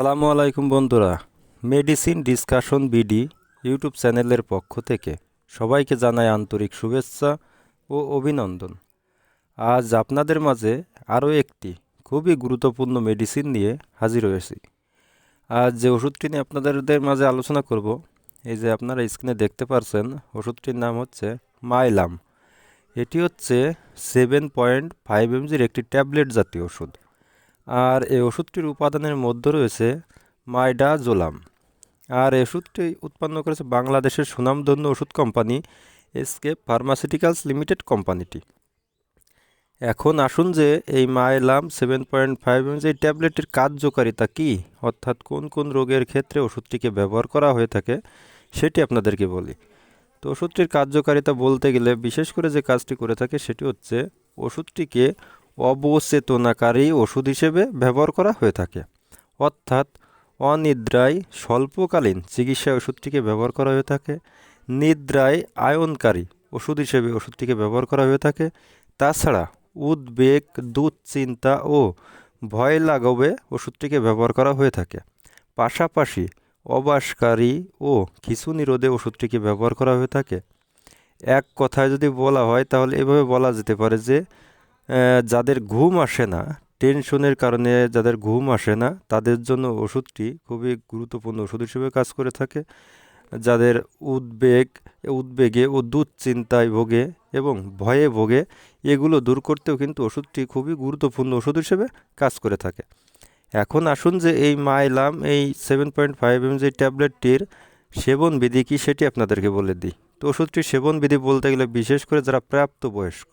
সালামু আলাইকুম বন্ধুরা। মেডিসিন ডিসকাশন বিডি ইউটিউব চ্যানেলের পক্ষ থেকে সবাইকে জানাই আন্তরিক শুভেচ্ছা ও অভিনন্দন। আজ আপনাদের মাঝে আরও একটি খুবই গুরুত্বপূর্ণ মেডিসিন নিয়ে হাজির হয়েছি। আজ যে ওষুধটি নিয়ে আপনাদের মাঝে আলোচনা করব, এই যে আপনারা স্ক্রিনে দেখতে পারছেন, ওষুধটির নাম হচ্ছে মাইলাম। এটি হচ্ছে সেভেন পয়েন্ট ফাইভ এমজির একটি ট্যাবলেট জাতীয় ওষুধ। আর এই ওষুধটির উপাদানের মধ্যে রয়েছে মাইডাজোলাম। আর এই ওষুধটি উৎপন্ন করেছে বাংলাদেশের সুনামধন্য ওষুধ কোম্পানি এসকে ফার্মাসিউটিক্যালস লিমিটেড কোম্পানিটি। এখন আসুন যে এই Mylam seven point five MG এই ট্যাবলেটের কার্যকারিতা কী, অর্থাৎ কোন কোন রোগের ক্ষেত্রে ওষুধটিকে ব্যবহার করা হয়ে থাকে সেটি আপনাদেরকে বলি। তো ওষুধটির কার্যকারিতা বলতে গেলে বিশেষ করে যে কাজটি করে থাকে সেটি হচ্ছে ওষুধটিকে অবচেতনাকারী ওষুধ হিসেবে ব্যবহার করা হয়ে থাকে। অর্থাৎ অনিদ্রায় স্বল্পকালীন চিকিৎসা ওষুধটিকে ব্যবহার করা হয়ে থাকে। নিদ্রায় আয়নকারী ওষুধ হিসেবে ওষুধটিকে ব্যবহার করা হয়ে থাকে। তাছাড়া উদ্বেগ, দুশ্চিন্তা ও ভয় লাগাবে ওষুধটিকে ব্যবহার করা হয়ে থাকে। পাশাপাশি অবাসকারী ও খিঁচুনি নিরোধে ওষুধটিকে ব্যবহার করা হয়ে থাকে। এক কথায় যদি বলা হয়, তাহলে এভাবে বলা যেতে পারে যে যাদের ঘুম আসে না টেনশনের কারণে যাদের ঘুম আসে না, তাদের জন্য ওষুধটি খুবই গুরুত্বপূর্ণ ওষুধ হিসেবে কাজ করে থাকে। যাদের উদ্বেগ, উদ্বেগে ও দুশ্চিন্তায় ভোগে এবং ভয়ে ভোগে, এগুলো দূর করতেও কিন্তু ওষুধটি খুবই গুরুত্বপূর্ণ ওষুধ হিসেবে কাজ করে থাকে। এখন আসুন যে এই মাইলাম, এই seven point five M G ট্যাবলেটটির সেবন বিধি কী সেটি আপনাদেরকে বলে দিই। তো ওষুধটির সেবন বিধি বলতে গেলে বিশেষ করে যারা প্রাপ্তবয়স্ক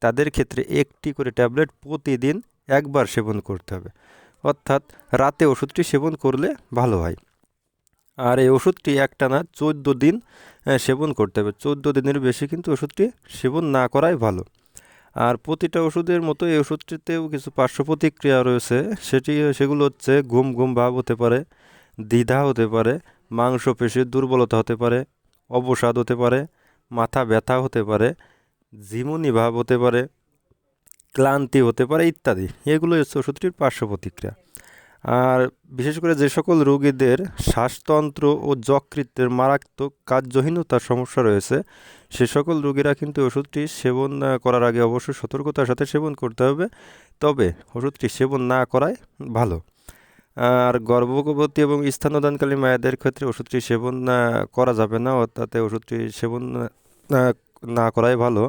তাদের ক্ষেত্রে একটি করে ট্যাবলেট প্রতিদিন একবার সেবন করতে হবে। অর্থাৎ রাতে ওষুধটি সেবন করলে ভালো হয়। আর এই ওষুধটি একটানা চোদ্দ দিন সেবন করতে হবে। চোদ্দ দিনের বেশি কিন্তু ওষুধটি সেবন না করাই ভালো। আর প্রতিটা ওষুধের মতো এই ওষুধটিতেও কিছু পার্শ্ব প্রতিক্রিয়া রয়েছে। সেটি, সেগুলো হচ্ছে ঘুম ঘুম ভাব হতে পারে, দ্বিধা হতে পারে, মাংসপেশির দুর্বলতা হতে পারে, অবসাদ হতে পারে, মাথা ব্যথা হতে পারে ঝিমুনি ভাব হতে পারে, ক্লান্তি হতে পারে ইত্যাদি। এগুলো হচ্ছে ওষুধটির পার্শ্ব প্রতিক্রিয়া। আর বিশেষ করে যে সকল রোগীদের শ্বাসতন্ত্র ও যকৃতের মারাত্মক কার্যহীনতার সমস্যা রয়েছে, সে সকল রোগীরা কিন্তু ওষুধটি সেবন করার আগে অবশ্যই সতর্কতার সাথে সেবন করতে হবে। তবে ওষুধটি সেবন না করাই ভালো। আর গর্ভবতী এবং স্থানদানকালী মায়েদের ক্ষেত্রে ওষুধটি সেবন করা যাবে না, অর্থাৎ ওষুধটি সেবন না করাই ভালো।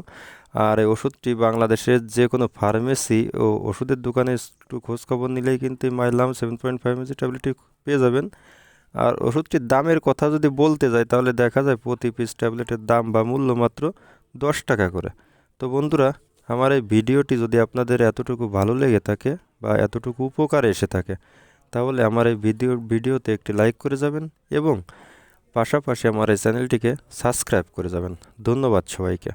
আর এই ওষুধটি বাংলাদেশের যে কোনো ফার্মেসি ও ওষুধের দোকানে একটু খোঁজখবর নিলেই কিন্তু Mylam seven point five MG ট্যাবলেটটি পেয়ে যাবেন। আর ওষুধটির দামের কথা যদি বলতে যাই, তাহলে দেখা যায় প্রতি পিস ট্যাবলেটের দাম বা মূল্য মাত্র দশ টাকা করে। তো বন্ধুরা, আমার এই ভিডিওটি যদি আপনাদের এতটুকু ভালো লেগে থাকে বা এতটুকু উপকার এসে থাকে, তাহলে আমার এই ভিডিও, ভিডিওতে একটি লাইক করে যাবেন এবং পাশাপাশি আমার এই চ্যানেলটিকে সাবস্ক্রাইব করে যাবেন। ধন্যবাদ সবাইকে।